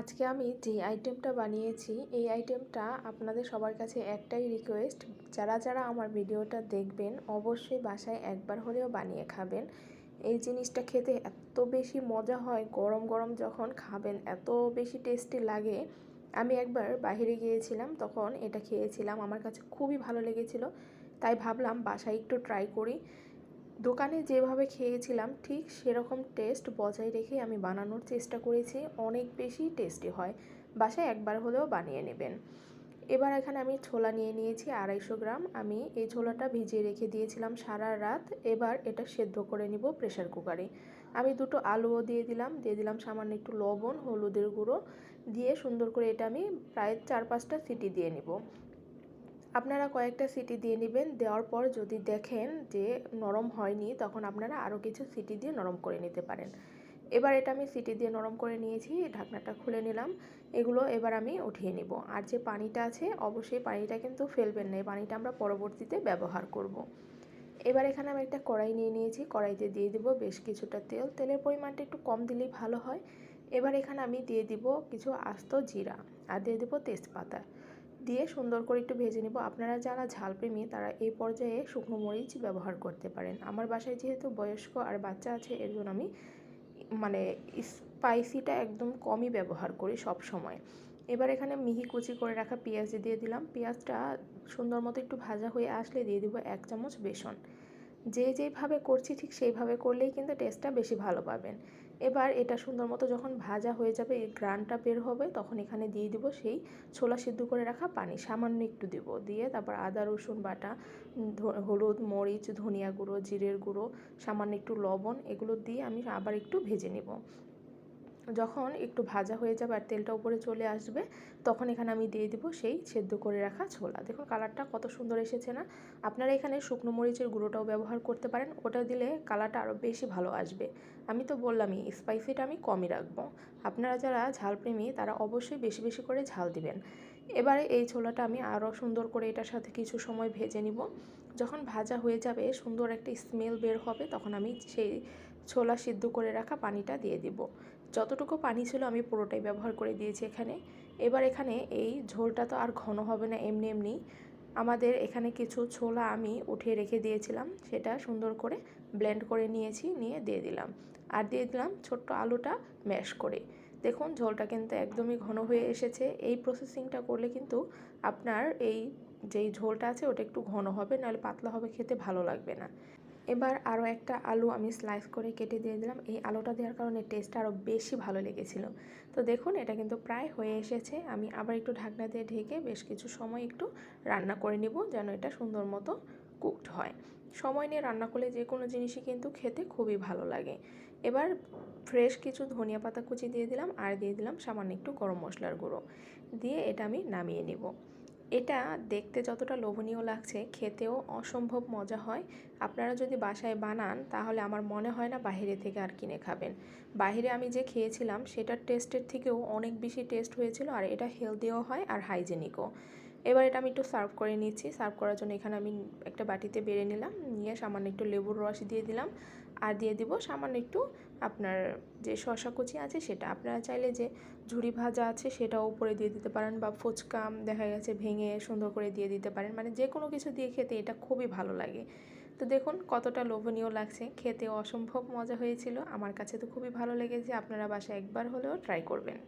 আজকে আমি যে আইটেমটা বানিয়েছি, এই আইটেমটা আপনাদের সবার কাছে একটাই রিকোয়েস্ট যারা যারা আমার ভিডিওটা দেখবেন, অবশ্যই বাসায় একবার হলেও বানিয়ে খাবেন। এই জিনিসটা খেতে এত বেশি মজা হয়, গরম গরম যখন খাবেন, এত বেশি টেস্টি লাগে। আমি একবার বাইরে গিয়েছিলাম, তখন এটা খেয়েছিলাম, আমার কাছে খুবই ভালো লেগেছিল, তাই ভাবলাম বাসায় একটু ট্রাই করি। দোকানে যেভাবে খেয়েছিলাম, ঠিক সেরকম টেস্ট বজায় রেখে আমি বানানোর চেষ্টা করেছি। অনেক বেশি টেস্টি হয়। বাসায় একবার হলেও বানিয়ে নেবেন। এবার এখানে আমি ছোলা নিয়ে নিয়েছি আড়াইশো গ্রাম। আমি এই ছোলাটা ভিজিয়ে রেখে দিয়েছিলাম সারা রাত। এবার এটা সেদ্ধ করে নিব প্রেশার কুকারে। আমি দুটো আলুও দিয়ে দিলাম। দিয়ে দিলাম সামান্য একটু লবণ, হলুদের গুঁড়ো। দিয়ে সুন্দর করে এটা আমি প্রায় চার পাঁচটা সিটি দিয়ে নিব। আপনারা কয়েকটা সিটি দিয়ে নেবেন। দেওয়ার পর যদি দেখেন যে নরম হয়নি, তখন আপনারা আরও কিছু সিটি দিয়ে নরম করে নিতে পারেন। এবার এটা আমি সিটি দিয়ে নরম করে নিয়েছি, ঢাকনাটা খুলে নিলাম। এগুলো এবার আমি উঠিয়ে নিব। আর যে পানিটা আছে, অবশ্যই পানিটা কিন্তু ফেলবেন না। এই পানিটা আমরা পরবর্তীতে ব্যবহার করব। এবার এখানে আমি একটা কড়াই নিয়ে নিয়েছি। কড়াইতে দিয়ে দিব বেশ কিছুটা তেল। তেলের পরিমাণটা একটু কম দিলেই ভালো হয়। এবার এখানে আমি দিয়ে দিব কিছু আস্ত জিরা। আর দিয়ে দিব তেজপাতা। দিয়ে সুন্দর করে একটু ভেজে নেব। আপনারা যারা ঝাল ঝালপ্রেমী, তারা এই পর্যায়ে শুকনো মরিচ ব্যবহার করতে পারেন। আমার বাসায় যেহেতু বয়স্ক আর বাচ্চা আছে, এর জন্য আমি মানে স্পাইসিটা একদম কমই ব্যবহার করি সব সময়। এবার এখানে মিহি কুচি করে রাখা পেঁয়াজ দিয়ে দিলাম। পেঁয়াজটা সুন্দর মতো একটু ভাজা হয়ে আসলে দিয়ে দিব এক চামচ বেসন। যে যেইভাবে করছি ঠিক সেইভাবে করলেই কিন্তু টেস্টটা বেশি ভালো পাবেন। এবার এটা সুন্দর মতো যখন ভাজা হয়ে যাবে এই গ্রানটা বের হবে, তখন এখানে দিয়ে দিব সেই ছোলা সিদ্ধ করে রাখা পানি। সামান্য একটু দিব। দিয়ে তারপর আদা, রসুন বাটা হলুদ, মরিচ, ধনিয়া গুঁড়ো, জিরের গুঁড়ো, সামান্য একটু লবণ, এগুলো দিয়ে আমি আবার একটু ভেজে নেব। যখন একটু ভাজা হয়ে যাবে আর তেলটা উপরে চলে আসবে, তখন এখানে আমি দিয়ে দিব সেই সেদ্ধ করে রাখা ছোলা। দেখুন কালারটা কত সুন্দর এসেছে না? আপনারা এখানে শুকনো মরিচের গুঁড়োটাও ব্যবহার করতে পারেন, ওটা দিলে কালারটা আরও বেশি ভালো আসবে। আমি তো বললামই, স্পাইসিটা আমি কমই রাখব। আপনারা যারা ঝালপ্রেমী, তারা অবশ্যই বেশি বেশি করে ঝাল দিবেন। এবারে এই ছোলাটা আমি আরও সুন্দর করে এটার সাথে কিছু সময় ভেজে নিব। যখন ভাজা হয়ে যাবে, সুন্দর একটা স্মেল বের হবে, তখন আমি সেই ছোলা সিদ্ধ করে রাখা পানিটা দিয়ে দিব। যতটুকু পানি ছিল আমি পুরোটাই ব্যবহার করে দিয়েছি এখানে। এবার এখানে এই ঝোলটা তো আর ঘন হবে না, এমনি এমনি। আমাদের এখানে কিছু ছোলা আমি উঠিয়ে রেখে দিয়েছিলাম, সেটা সুন্দর করে ব্লেন্ড করে নিয়েছি, নিয়ে দিয়ে দিলাম। আর দিয়ে দিলাম ছোট্ট আলুটা ম্যাশ করে। দেখুন ঝোলটা কিন্তু একদমই ঘন হয়ে এসেছে। এই প্রসেসিংটা করলে কিন্তু আপনার এই যেই ঝোলটা আছে, ওটা একটু ঘন হবে, নাহলে পাতলা হবে, খেতে ভালো লাগবে না। এবার আরও একটা আলু আমি স্লাইস করে কেটে দিয়ে দিলাম। এই আলুটা দেওয়ার কারণে টেস্টটা আরও বেশি ভালো লেগেছিল। তো দেখুন, এটা কিন্তু প্রায় হয়ে এসেছে। আমি আবার একটু ঢাকনা দিয়ে ঢেকে বেশ কিছু সময় একটু রান্না করে নিব যেন এটা সুন্দর মতো কুকড হয়। সময় নিয়ে রান্না করলে যে কোনো জিনিসই কিন্তু খেতে খুবই ভালো লাগে। এবার ফ্রেশ কিছু ধনিয়া পাতা কুচি দিয়ে দিলাম আর দিয়ে দিলাম সামান্য একটু গরম মশলার গুঁড়ো। দিয়ে এটা আমি নামিয়ে নেব। এটা দেখতে যতটা লোভনীয় লাগছে, খেতেও অসম্ভব মজা হয়। আপনারা যদি বাসায় বানান, তাহলে আমার মনে হয় না বাহিরে থেকে আর কিনে খাবেন। বাহিরে আমি যে খেয়েছিলাম, সেটার টেস্টের থেকেও অনেক বেশি টেস্ট হয়েছিল, আর এটা হেলদিও হয় আর হাইজেনিকও এবার এটা আমি একটু সার্ভ করে নিচ্ছি। সার্ভ করার জন্য এখানে আমি একটা বাটিতে বেড়ে নিলাম, নিয়ে সামান্য একটু লেবুর রস দিয়ে দিলাম। আর দিয়ে দিব সামান্য একটু আপনার যে শশা কুচি আছে সেটা। আপনারা চাইলে যে ঝুড়ি ভাজা আছে সেটাও উপরে দিয়ে দিতে পারেন বা ফুচকা দেখা গেছে ভেঙে সুন্দর করে দিয়ে দিতে পারেন। মানে যে কোনো কিছু দিয়ে খেতে এটা খুবই ভালো লাগে। তো দেখুন কতটা লোভনীয় লাগছে। খেতে অসম্ভব মজা হয়েছিল। আমার কাছে তো খুবই ভালো লেগেছে। আপনারা বাসায় একবার হলেও ট্রাই করবেন।